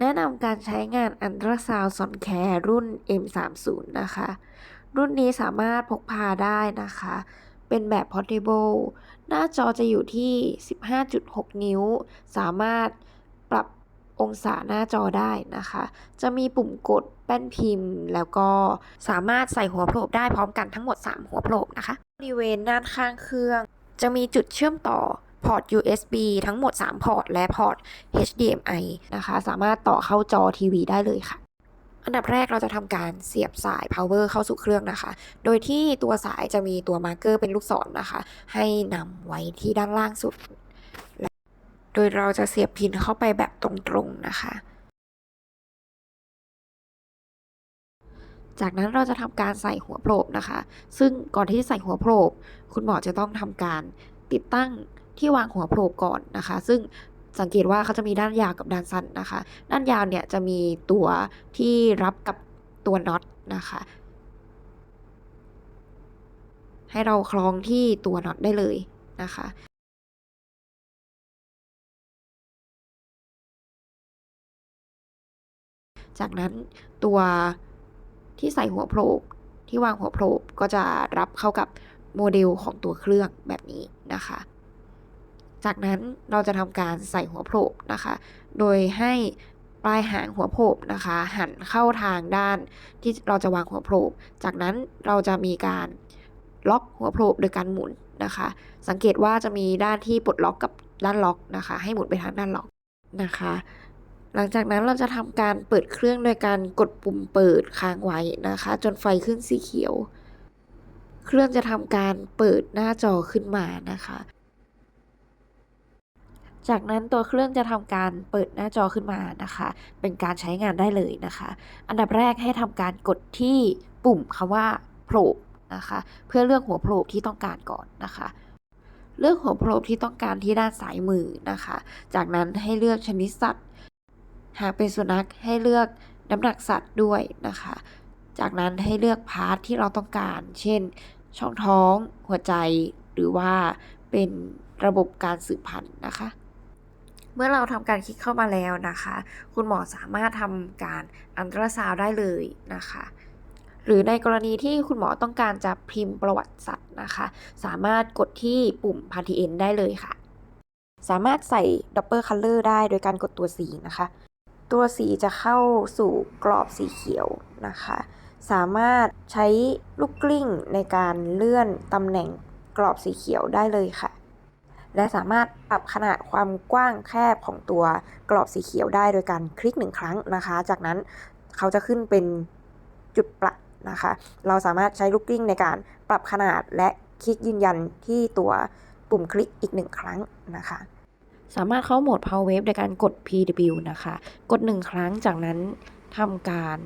แนะนำการใช้งานอันตราซาวซอนแคร์รุ่น M30 นะคะ รุ่นนี้สามารถพกพาได้นะคะ เป็นแบบ Portable หน้าจอจะอยู่ที่ 15.6 นิ้ว สามารถปรับองศาหน้าจอได้นะคะ จะมีปุ่มกดแป้นพิมพ์ แล้วก็สามารถใส่หัวโผล่ได้พร้อมกันทั้งหมด 3 หัวโผล่นะคะ บริเวณด้านข้างเครื่อง จะมีจุดเชื่อมต่อ พอร์ต USB ทั้งหมด 3 พอร์ต และพอร์ต HDMI นะคะ สามารถต่อเข้าจอทีวีได้เลยค่ะ อันดับแรกเราจะทำการเสียบสาย power เข้าสู่เครื่องนะคะ โดยที่ตัวสายจะมีตัวมาร์กเกอร์เป็นลูกศรนนะคะ ให้นำไว้ที่ด้านล่างสุด โดยเราจะเสียบพินเข้าไปแบบตรงๆนะคะจากนั้นเราจะทำการใส่หัวโผล่นะคะ ซึ่งก่อนที่จะใส่หัวโผล่คุณหมอจะต้องทำการติดตั้ง ที่วางหัวโผล่ก่อนนะคะ ซึ่งสังเกตว่าเขาจะมีด้านยาวกับด้านสั้นนะคะ ด้านยาวเนี่ยจะมีตัวที่รับกับตัวน็อตนะคะ ให้เราคล้องที่ตัวน็อตได้เลยนะคะจากนั้นตัวที่ใส่หัวโผล่ที่วางหัวโผล่ก็จะรับเข้ากับโมเดลของตัวเครื่องแบบนี้นะคะ จากนั้นเราจะทำการใส่หัวโผล่นะคะ โดยให้ปลายหางหัวโผล่นะคะ หันเข้าทางด้านที่เราจะวางหัวโผล่จากนั้นเราจะมีการล็อกหัวโผล่โดยการหมุนนะคะ สังเกตว่าจะมีด้านที่ปลดล็อกกับด้านล็อกนะคะ ให้หมุนไปทางด้านล็อกนะคะ หลังจากนั้นเราจะทำการเปิดเครื่องโดยการกดปุ่มเปิดค้างไว้นะคะ จนไฟขึ้นสีเขียว เครื่องจะทำการเปิดหน้าจอขึ้นมานะคะ จากนั้นตัวเครื่องจะทำการเปิดหน้าจอขึ้นมานะคะ เป็นการใช้งานได้เลยนะคะ อันดับแรกให้ทำการกดที่ปุ่มคำว่าโผล่นะคะ เพื่อเลือกหัวโผล่ที่ต้องการก่อนนะคะเลือกหัวโผล่ที่ต้องการที่ด้านซ้ายมือนะคะ จากนั้นให้เลือกชนิดสัตว์ หากเป็นสุนัขให้เลือกน้ำหนักสัตว์ด้วยนะคะ จากนั้นให้เลือกพาร์ทที่เราต้องการ เช่น ช่องท้อง หัวใจ หรือว่าเป็นระบบการสืบพันธุ์นะคะ เมื่อเราทำการคลิกเข้ามาแล้วนะคะ คุณหมอสามารถทำการอันตราซาวได้เลยนะคะหรือในกรณีที่คุณหมอต้องการจะพิมพ์ประวัติสัตว์นะคะ สามารถกดที่ปุ่ม p a r t n ได้เลยค่ะ สามารถใส่ Doppler Color ได้โดยการกดตัว C นะคะ ตัวสีจะเข้าสู่กรอบสีเขียวนะคะ สามารถใช้ลูกกลิ้งในการเลื่อนตำแหน่งกรอบสีเขียวได้เลยค่ะ และสามารถปรับขนาดความกว้างแคบของตัวกรอบสีเขียวได้โดยการคลิกหนึ่งครั้งนะคะ จากนั้นเขาจะขึ้นเป็นจุดประนะคะ เราสามารถใช้ลูกกลิ้งในการปรับขนาดและคลิกยืนยันที่ตัวปุ่มคลิกอีกหนึ่งครั้งนะคะ สามารถเข้าโหมด Power Wave โดยการกด PW นะคะ กด 1 ครั้งจากนั้นทำการ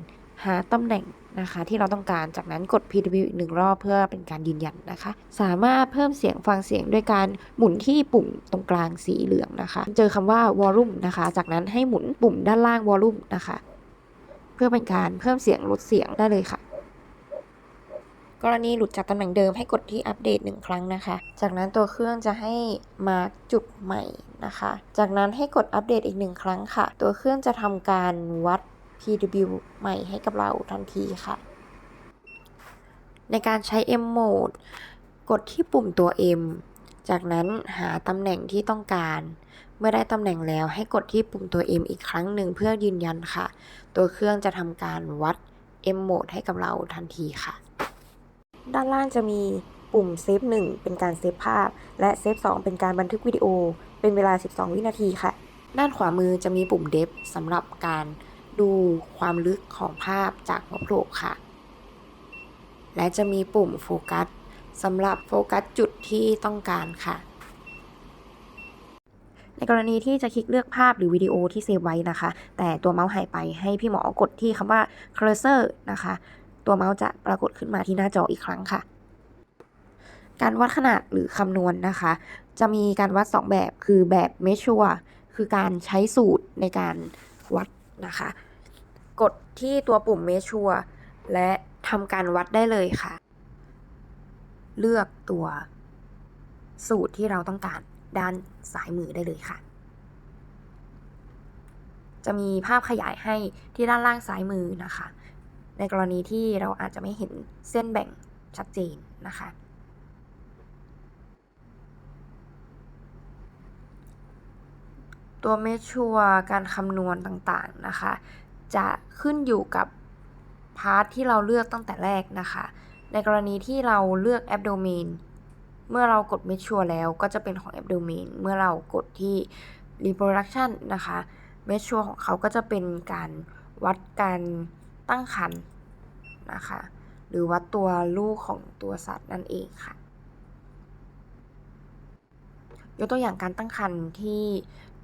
หาตำแหน่งนะคะที่เราต้องการจากนั้นกด PW อีกหนึ่งรอบเพื่อเป็นการยืนยันนะคะ สามารถเพิ่มเสียงฟังเสียงด้วยการหมุนที่ปุ่มตรงกลางสีเหลืองนะคะ เจอคำว่า Volume นะคะ จากนั้นให้หมุนปุ่มด้านล่าง Volume นะคะ เพื่อเป็นการเพิ่มเสียงลดเสียงได้เลยค่ะกรณีหลุดจากตำแหน่งเดิมให้กดที่อัปเดตหนึ่งครั้งนะคะ จากนั้นตัวเครื่องจะให้มาร์กจุดใหม่นะคะ จากนั้นให้กดอัปเดตอีกหนึ่งครั้งค่ะ ตัวเครื่องจะทำการวัด PW ใหม่ให้กับเราทันทีค่ะ ในการใช้ M Mode กดที่ปุ่มตัว M จากนั้นหาตำแหน่งที่ต้องการ เมื่อได้ตำแหน่งแล้วให้กดที่ปุ่มตัว M อีกครั้งหนึ่งเพื่อยืนยันค่ะ ตัวเครื่องจะทำการวัด M Mode ให้กับเราทันทีค่ะ ด้านล่างจะมีปุ่มเซฟ1เป็นการเซฟภาพ และเซฟ2เป็นการบันทึกวิดีโอ เป็นเวลา 12 วินาทีค่ะ ด้านขวามือจะมีปุ่มเดฟสำหรับการ ดูความลึกของภาพจากหัวโผล่ค่ะ และจะมีปุ่มโฟกัสสำหรับโฟกัสจุดที่ต้องการค่ะ ในกรณีที่จะคลิกเลือกภาพหรือวิดีโอที่เซฟไว้นะคะ แต่ตัวเมาส์หายไปให้พี่หมอกดที่คำว่า cursor นะคะ ตัวเมาส์จะปรากฏขึ้นมาที่หน้าจออีกครั้งค่ะ การวัดขนาดหรือคำนวณนนะคะ จะมีการวัด 2 แบบคือแบบ measure คือการใช้สูตรในการวัดนะคะ กดที่ตัวปุ่ม measure และทำการวัดได้เลยค่ะ เลือกตัวสูตรที่เราต้องการด้านซ้ายมือได้เลยค่ะ จะมีภาพขยายให้ที่ด้านล่างซ้ายมือนะคะ ในกรณีที่เราอาจจะไม่เห็นเส้นแบ่งชัดเจนนะคะ ตัวเมชัวการคำนวณต่างๆนะคะ จะขึ้นอยู่กับพาร์ทที่เราเลือกตั้งแต่แรกนะคะ ในกรณีที่เราเลือก abdomen เมื่อเรากด make sure แล้วก็จะเป็นของ abdomen เมื่อเรากดที่ reproduction นะคะ make sure ของเขาก็จะเป็นการวัดการตั้งครรภ์นะคะ หรือวัดตัวลูกของตัวสัตว์นั่นเองค่ะ ยกตัวอย่างการตั้งครรภ์ที่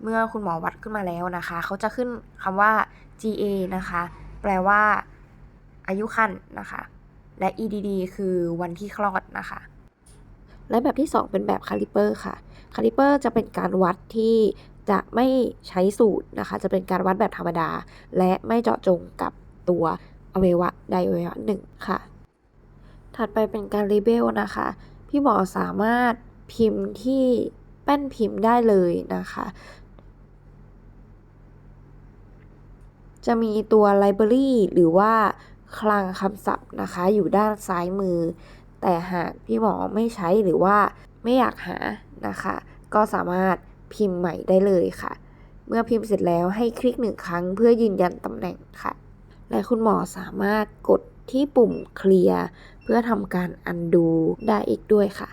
เมื่อคุณหมอวัดขึ้นมาแล้วนะคะ เขาจะขึ้นคำว่า GA นะคะ แปลว่า อายุครรภ์นะคะ และ EDD คือวันที่คลอดนะคะ และแบบที่ 2 เป็นแบบคาลิเปอร์ค่ะ คาลิเปอร์จะเป็นการวัดที่จะไม่ใช้สูตรนะคะ จะเป็นการวัดแบบธรรมดา และไม่เจาะจงกับตัวอวัยวะใดอวัยวะหนึ่งค่ะ ถัดไปเป็นการรีเบลนะคะ พี่หมอสามารถพิมพ์ที่แป้นพิมพ์ได้เลยนะคะ จะมีตัว library หรือว่าคลังคำศัพท์นะคะ อยู่ด้านซ้ายมือ แต่หากพี่หมอไม่ใช้หรือว่าไม่อยากหานะคะ ก็สามารถพิมพ์ใหม่ได้เลยค่ะ เมื่อพิมพ์เสร็จแล้วให้คลิกหนึ่งครั้งเพื่อยืนยันตำแหน่งค่ะ และคุณหมอสามารถกดที่ปุ่มเคลียร์เพื่อทำการ undo ได้อีกด้วยค่ะ